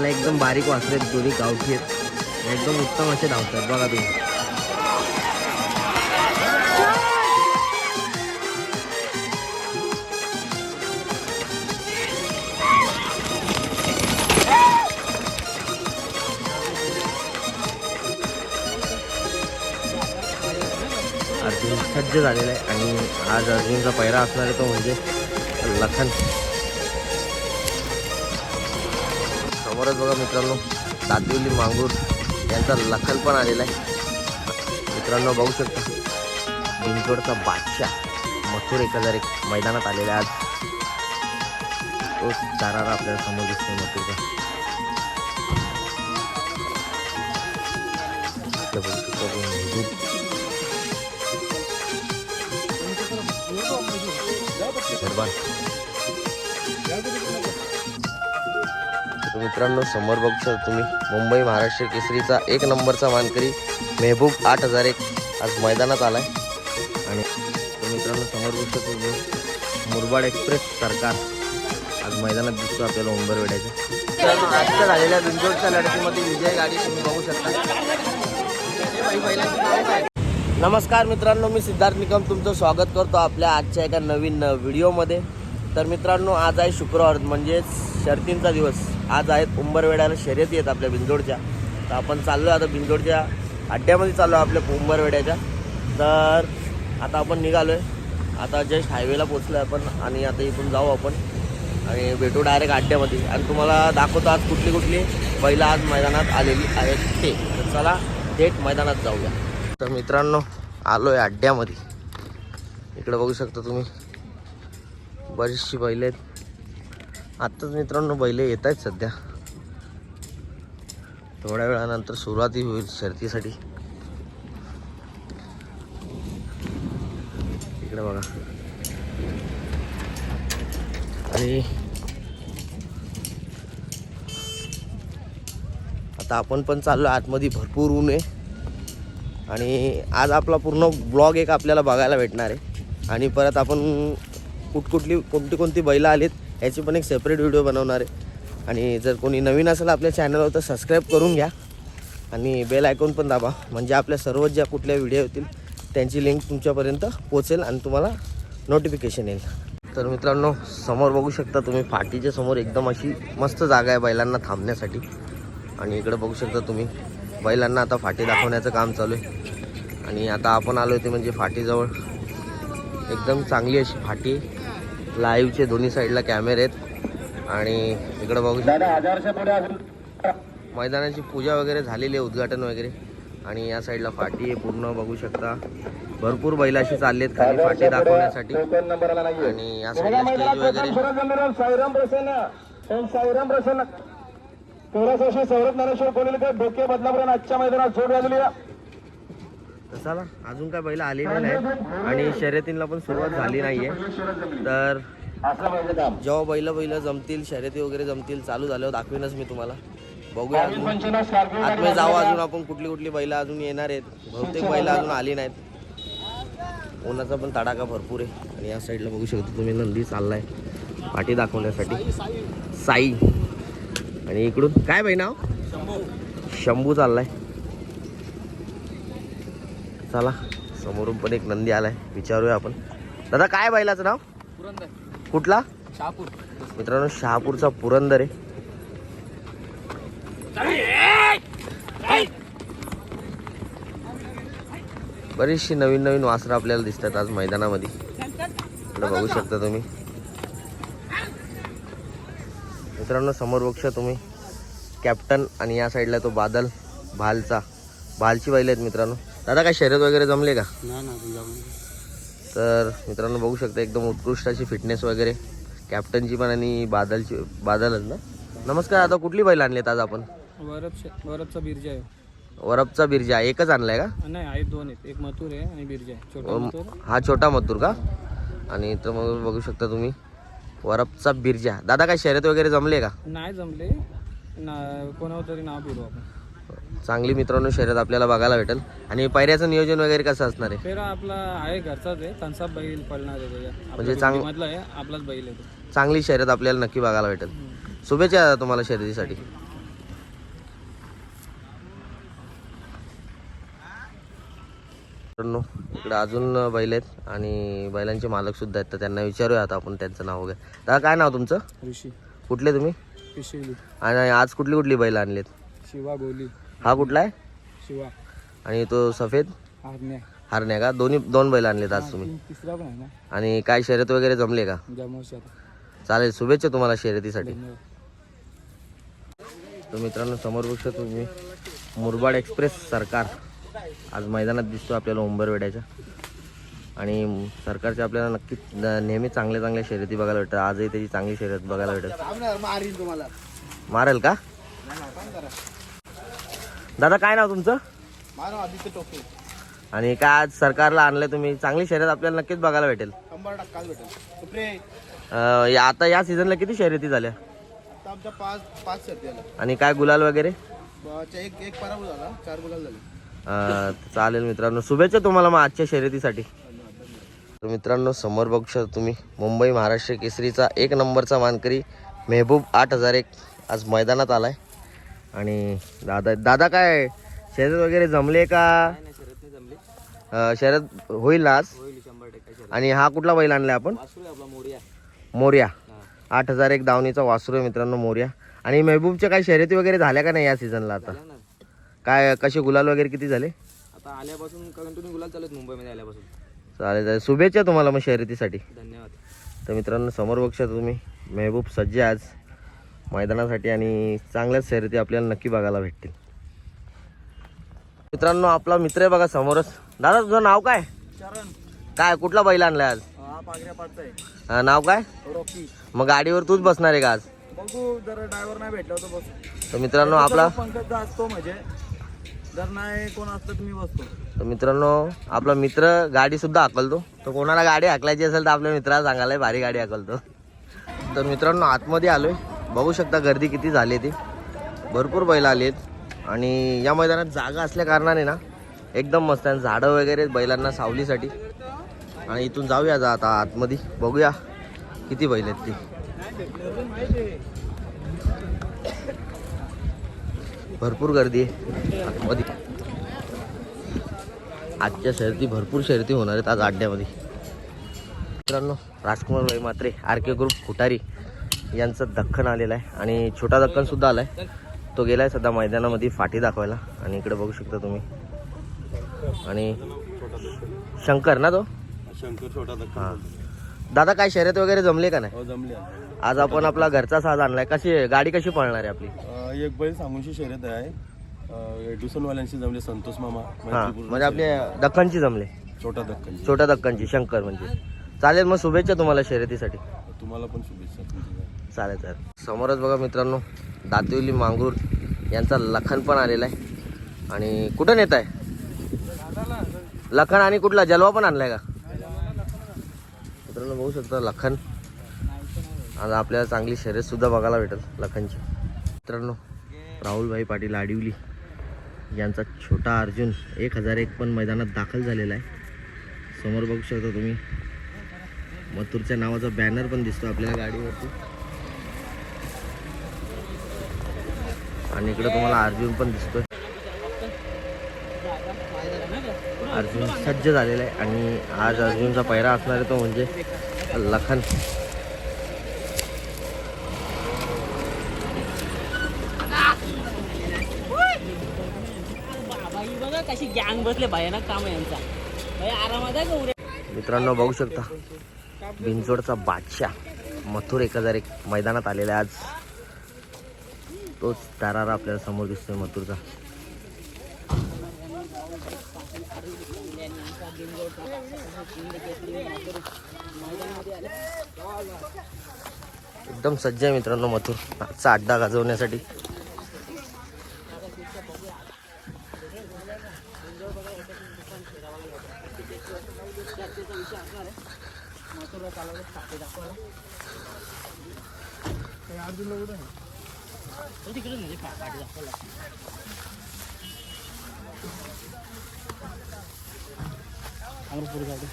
आला एकदम बारीक वासरे आहेत दोन्ही गावठी आहेत. एकदम उत्तम असे धावतात बघा तुम्ही. सज्ज झालेला आहे आणि आज अर्जुनचा पहिरा असणार आहे तो म्हणजे लखन. समोरच बघा मित्रांनो दातिवली मांगूर यांचा लखन पण आलेला आहे. मित्रांनो बघू शकता भिंचोडचा बादशाह मथुर एक हजार एक मैदानात आलेला आहे आज. तो चारारा आपल्याला समोर दिसतो मथुरचा. दरबार तर मित्रांनो समोर बघू तुम्ही मुंबई महाराष्ट्र केसरीचा एक नंबरचा मानकरी मेहबूब आठ हजार एक आज मैदानात आलाय. आणि मित्रांनो समोर बघू तुम्ही मुरबाड एक्सप्रेस सरकार आज मैदानात दिसतो आपल्याला उंबरवेड्याच्या मित्रांनो आजच्या झालेल्या बिंदोडच्या लढतीमध्ये विजय गाडी तुम्ही बघू शकता. नमस्कार मित्रांनो मी सिद्धार्थ निकम तुमचं स्वागत करतो आपल्या आजच्या एका नवीन व्हिडिओमध्ये. तर मित्रांनो आज आहे शुक्रवार म्हणजेच शर्तींचा दिवस. आज आहेत उंबरवेड्याला शर्यती आहेत आपल्या बिंजोडच्या. तर आपण चाललो आता बिंजोडच्या अड्ड्यामध्ये चाललो आहे आपल्या उंबरवेड्याच्या. तर आता आपण निघालो आहे आता जस्ट हायवेला पोचलो आहे आपण आणि आता इथून जाऊ आपण. आणि भेटू डायरेक्ट अड्ड्यामध्ये आणि तुम्हाला दाखवतो आज कुठली कुठली पहिला आज मैदानात आलेली आहेत ते. तर चला थेट मैदानात जाऊया. तर मित्रांनो आलो आहे अड्ड्यामध्ये इकडे बघू शकता तुम्ही. बरीचशी बैल आहेत. आत्ताच मित्रांनो बैल येत आहेत सध्या. थोड्या वेळानंतर सुरुवातही होईल शर्तीसाठी. इकडे बघा. आणि आता आपण पण चाललो आतमध्ये भरपूर ऊन आहे. आणि आज आपला पूर्ण ब्लॉग एक आपल्याला बघायला भेटणार आहे. आणि परत आपण कुठकुठली कोणती कोणती बैलं आलीत याची पण एक सेपरेट व्हिडिओ बनवणार आहे. आणि जर कोणी नवीन असेल आपल्या चॅनलवर तर सबस्क्राईब करून घ्या. आणि बेल आयकॉन पण दाबा. म्हणजे आपल्या सर्व ज्या कुठल्या व्हिडिओ येतील त्यांची लिंक तुमच्यापर्यंत पोचेल आणि तुम्हाला नोटिफिकेशन येईल. तर मित्रांनो समोर बघू शकता तुम्ही फाटीच्या समोर एकदम अशी मस्त जागा आहे बैलांना थांबण्यासाठी. आणि इकडे बघू शकता तुम्ही बैलांना आता फाटी दाखवण्याचं काम चालू आहे. आणि आता आपण आलो ते म्हणजे फाटीजवळ. एकदम चांगली अशी फाटी लाईव्हचे दोन्ही साईडला कॅमेरे आहेत. आणि इकडं बघू शकता. मैदानाची पूजा वगैरे झालेली आहे उद्घाटन वगैरे. आणि या साईडला फाटी आहे पूर्ण बघू शकता. भरपूर बैल अशी चालले आहेत खाली फाटी दाखवण्यासाठी. आणि या साईडला स्टेज वगैरे. कोणीलकर डोके बदलापूर आजच्या मैदानात जोड आहे. तर चला अजून काय बैल आलेले नाहीत. आणि शर्यतींना पण सुरुवात झाली नाहीये. तर जेव्हा बैल बैल जमतील शर्यती वगैरे जमतील चालू झाल्यावर दाखवीनच मी तुम्हाला. बघूया अजून. पंचनाश आतमध्ये जाऊ अजून आपण कुठली कुठली बैल अजून येणार आहेत. बहुतेक बैल अजून आली नाहीत. उन्हाचा पण तडाखा भरपूर आहे. आणि या साईडला बघू शकता तुम्ही नंदी चाललाय. पाठी दाखवण्यासाठी. साई. आणि इकडून काय बाई नाव? शंभू चाललाय. चला समोरून पण एक नंदी आलाय. विचारूया आपण. दादा काय बैलाचं नाव? कुठला? शहापूर. मित्रांनो शहापूरचा पुरंदर आहे. बरीचशी नवीन नवीन वासरं आपल्याला दिसतात आज मैदानामध्ये. बघू शकता तुम्ही. मित्रांनो समोर शकता तुम्ही. कॅप्टन आणि या साईडला तो बादल भालचा. भालची बैल आहेत मित्रांनो. दादा काय शर्यत वगैरे जमले का? तर मित्रांनो बघू शकता एकदम उत्कृष्ट अशी फिटनेस वगैरे. कॅप्टनची पण आणि बादलची बादलच ना? नमस्कार आता कुठली बैल आणलीत आज आपण? वरप वरपचा बिरजा आहे. वरपचा बिरजा एकच आणलाय का? नाही आहेत दोन आहेत. एक मथुर आहे आणि बिरजा आहे. छोटा अम, मथुर. हा छोटा मथुर का? आणि तर मग बघू शकता तुम्ही वरपचा बिरजा. दादा काय शर्यत वगैरे जमले का? नाही जमले. ना कोणावर तरी नाव फिरू आपण. चांगली मित्रांनो शर्यत आपल्याला बघायला भेटेल. आणि पायऱ्याचं नियोजन वगैरे कसं असणार आहे? फेरा आपला आहे घरचाच आहे. कन्साप बैल पळणार आहे त्याच्या म्हणजे चांग- मधला आहे. आपलाच बैल आहे तो. चांगली शर्यत आपल्याला नक्की बघायला भेटेल. शुभेच्छा तुम्हाला शर्यतीसाठी. मित्रांनो इकडे अजून बैल आहेत आणि बैलांचे मालक सुद्धा आहेत. तर त्यांना विचारूया आता आपण त्यांचं नाव वगैरे. दादा काय नाव तुमचं? ऋषी. कुठले तुम्ही? आणि आज कुठली कुठली बैल आणलीत? शिवा गोली. हा कुठला आहे? शिवा. आणि तो सफेद? हरण्या. का? दोन्ही दोन बैल आणलेत आज तुम्ही. तिसरा पण आहे ना. आणि काय शर्यत वगैरे जमले का? चालेल शुभेच्छा तुम्हाला शर्यतीसाठी. धन्यवाद. तर मित्रांनो समोर बघता तुम्ही. मुरबाड एक्सप्रेस सरकार. आज मैदानात दिसतो आपल्याला उंबरवेड्याच्या. आणि सरकारच्या आपल्याला नक्कीच न- नेहमी चांगल्या चांगल्या शर्यती बघायला भेटतात. आजही त्याची चांगली शर्यत बघायला भेटेल मारेल का? दादा काय नाव तुमचं? आदित्य टोके आणि काय आज सरकारला आणलं तुम्ही? चांगली शर्यत आपल्याला नक्कीच बघायला भेटेल. शंभर टक्काच भेटेल. अं, या- आता या सीझनला किती शर्यती झाल्या? आता आमच्या पाच पाच आणि काय गुलाल वगैरे? ब- एक एक पराभव झाला. चार गुलाल झाले. अं, चालेल मित्रांनो. शुभेच्छा तुम्हाला मग आजच्या शर्यतीसाठी. तर मित्रांनो समोर बघू शकता तुम्ही मुंबई महाराष्ट्र केसरीचा एक नंबरचा मानकरी मेहबूब आठ हजार एक आज मैदानात आलाय. आणि दादा दादा काय शर्यत वगैरे जमले का? अं, शर्यत होईल ना आज? आणि हा कुठला बैल आणलाय आपण? मोर्या. आठ हजार एक दावणीचा वासरू आहे मित्रांनो मोर्या. आणि मेहबूबच्या काही शर्यती वगैरे झाल्या का नाही या सीझनला आता? काय कसे गुलाल वगैरे किती झाले? आता आल्यापासून कंटिन्यू गुलाल चालत मुंबईमध्ये आल्यापासून. चालेल चालेल. शुभेच्छा तुम्हाला मग शर्यतीसाठी. धन्यवाद. तर मित्रांनो समोर बघशा तुम्ही मेहबूब सज्ज आहे आज. मैदानासाठी आणि चांगल्याच शर्यती आपल्याला नक्की बघायला भेटतील. मित्रांनो आपला मित्र आहे बघा समोरच. दादा तुझं नाव काय? चरण. काय कुठला बैल आणलाय आज? हा नाव काय? रॉकी. मग गाडीवर तूच बसणार आहे का आज? बघू जर ड्रायव्हर नाही भेटला तर बसू. तर मित्रांनो आपला पंकज असतो म्हणजे जर नाही कोण असलं तर मी बसतो. तर मित्रांनो आपला मित्र गाडी सुद्धा हाकलतो. तो कोणाला गाडी हाकलायची असेल तर आपल्या मित्राला सांगायला भारी गाडी हाकलतो. तर मित्रांनो आतमध्ये आलोय. बघू शकता गर्दी किती झाली ती. भरपूर बैल आली आहेत. आणि या मैदानात जागा असल्या कारणाने ना एकदम मस्त आहे. झाडं वगैरे आहेत बैलांना सावलीसाठी. आणि इथून जाऊया जा आता आतमध्ये. बघूया किती बैल आहेत ती. भरपूर गर्दी आहे आतमध्ये. आजच्या शर्यती भरपूर शर्यती होणार आहेत आज अड्ड्यामध्ये मित्रांनो राजकुमार भाई मात्रे आर के ग्रुप खुटारी यांचं दख्खन आलेलं आहे. आणि छोटा दख्खन सुद्धा आलाय. तो गेलाय सध्या मैदानामध्ये फाटी दाखवायला. आणि इकडे बघू शकता तुम्ही. आणि शंकर ना तो? शंकर छोटा हां. दादा काय शर्यत वगैरे जमले का नाही? हो जमले आज आपण आपला घरचा साज आणलाय. कशी आहे? गाडी कशी पळणार आहे आपली? एक बैल सांगूनशी शर्यत आहे. डुसनवाल्यांशी जमले संतोष मामा हां. म्हणजे आपले दख्खनची जमले? छोटा दक्कन छोट्या दक्कनची शंकर म्हणजे. चालेल मग शुभेच्छा तुम्हाला शर्यतीसाठी. तुम्हाला पण शुभेच्छा. चालेल चालेल समोरच बघा मित्रांनो दातिवली मांगूर यांचा लखन पण आलेला आहे. आणि कुठं नेत आहे? लखन आणि कुठला? जलवा पण आणलाय का? मित्रांनो बघू शकता लखन. आज आपल्याला चांगली शर्यत सुद्धा बघायला भेटेल लखनची. मित्रांनो राहुलभाई पाटील आडिवली यांचा छोटा अर्जुन एक हजार एक पण मैदानात दाखल झालेला आहे. समोर बघू शकता तुम्ही मथुरच्या नावाचा बॅनर पण दिसतो आपल्याला गाडीवरती. आणि इकडे तुम्हाला अर्जुन पण दिसतोय. अर्जुन सज्ज झालेला आहे आणि आज अर्जुनचा पहिरा असणार आहे तो म्हणजे लखन. कशी गँग बसले भयानक काम यांचा मित्रांनो बघू शकता. बिंचोडचा बादशाह मथुर एक हजार एक मैदानात आलेला आहे आज. तोच दरारा आपल्याला समोर दिसतोय मथुरचा. एकदम सज्ज आहे मित्रांनो मथुर. आजचा अड्डा गाजवण्यासाठी. तिकडे म्हणजे पाठी अमरपूर गाडी.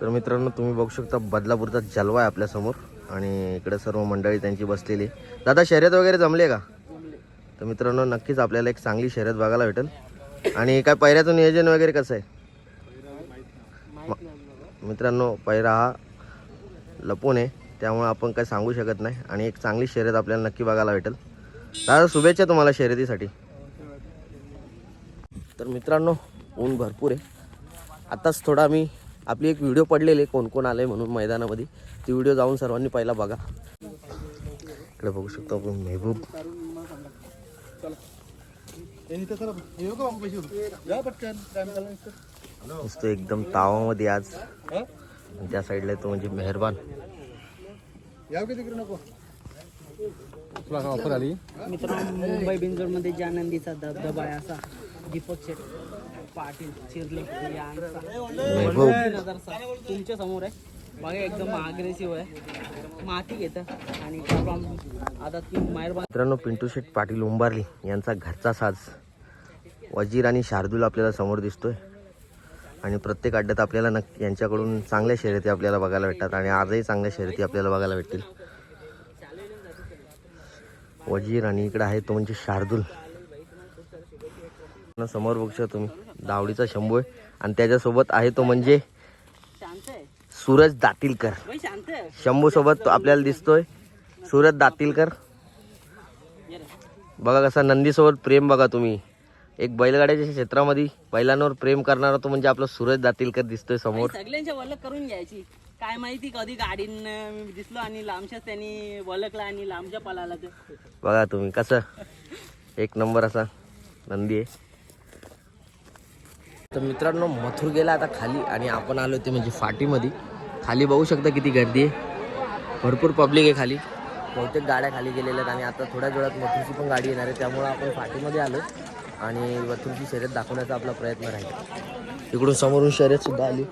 तर मित्रांनो तुम्ही बघू शकता बदलापूरचा जलवा आहे आपल्यासमोर आणि इकडे सर्व मंडळी त्यांची बसलेली दादा शर्यत वगैरे जमले का? तर मित्रांनो नक्कीच आपल्याला एक चांगली शर्यत बघायला भेटेल. आणि काय पैऱ्याचं नियोजन वगैरे कसं आहे? मित्रांनो पैरा हा लपून आहे त्यामुळे आपण काही सांगू शकत नाही. आणि एक चांगली शर्यत आपल्याला नक्की बघायला भेटेल. दादा शुभेच्छा तुम्हाला शर्यतीसाठी. तर मित्रांनो ऊन भरपूर आहे. आत्ताच थोडा मी आपली एक व्हिडिओ पडलेली आहे कोण कोण आले म्हणून मैदानामध्ये. ती व्हिडिओ जाऊन सर्वांनी पहिला बघा. इकडे बघू शकतो आपण मेहबूब. नुसतं एकदम तावामध्ये आज. त्या साईडला तो म्हणजे मेहरबान. मित्रांनो मुंबई बिंजोडमध्ये ज्या नंदीचा धबधबा आहे असा दीपक शेट पाटील चिरले तुमच्यासमोर आहे. बघा एकदम अग्रेसिव्ह आहे. माती घेतं. आणि आता ती माहेरबान मित्रांनो पिंटू शेठ पाटील उंबारली यांचा घरचा साज. वजीर आणि शार्दूल आपल्याला समोर दिसतोय. आणि प्रत्येक अड्ड्यात आपल्याला नक्की यांच्याकडून चांगल्या शर्यती आपल्याला बघायला भेटतात आणि आजही चांगल्या शर्यती आपल्याला बघायला भेटतील. वजीर आणि इकडे आहे तो म्हणजे शार्दूल. समोर बघू तुम्ही दावडीचा शंभू आहे आणि त्याच्यासोबत आहे तो म्हणजे सूरज दातीलकर. आहे शंभू सोबत तो आपल्याला दिसतोय. सूरज दातीलकर. बघा कसा नंदीसोबत प्रेम बघा तुम्ही. एक बैलगाड्याच्या क्षेत्रामध्ये बैलांवर प्रेम करणारा तो म्हणजे आपला सूरज दातीलकर दिसतोय समोर. सगळ्यांच्या वलक करून घ्यायची. काय माहिती कधी गाडीनं मी दिसलो आणि लांबच्याच त्यांनी वलकला आणि लांबच्या पळाला ते. बघा तुम्ही कसं. एक नंबर असा नंदी आहे. तर मित्रांनो मथुर गेला आता खाली आणि आपण आलो ते म्हणजे फाटीमध्ये. खाली बघू शकता किती गर्दी आहे. भरपूर पब्लिक आहे खाली. बहुतेक गाड्या खाली गेलेल्या आहेत आणि आता थोड्या वेळात मथुरची पण गाडी येणार आहे. त्यामुळं आपण फाटीमध्ये आलो. आणि तुमची शर्यत दाखवण्याचा आपला प्रयत्न राहील. इकडून समोरून शर्यत सुद्धा आली.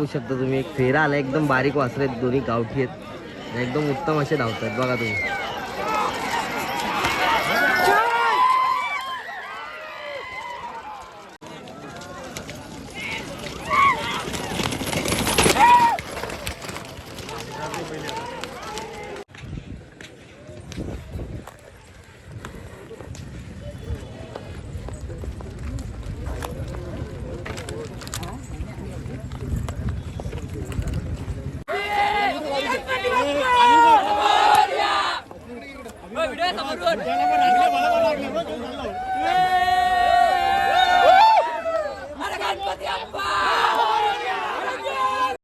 बघू शकता तुम्ही एक फेरा आला एकदम बारीक वासरे आहेत दोन्ही गावठी आहेत एकदम उत्तम असे धावत आहेत बघा तुम्ही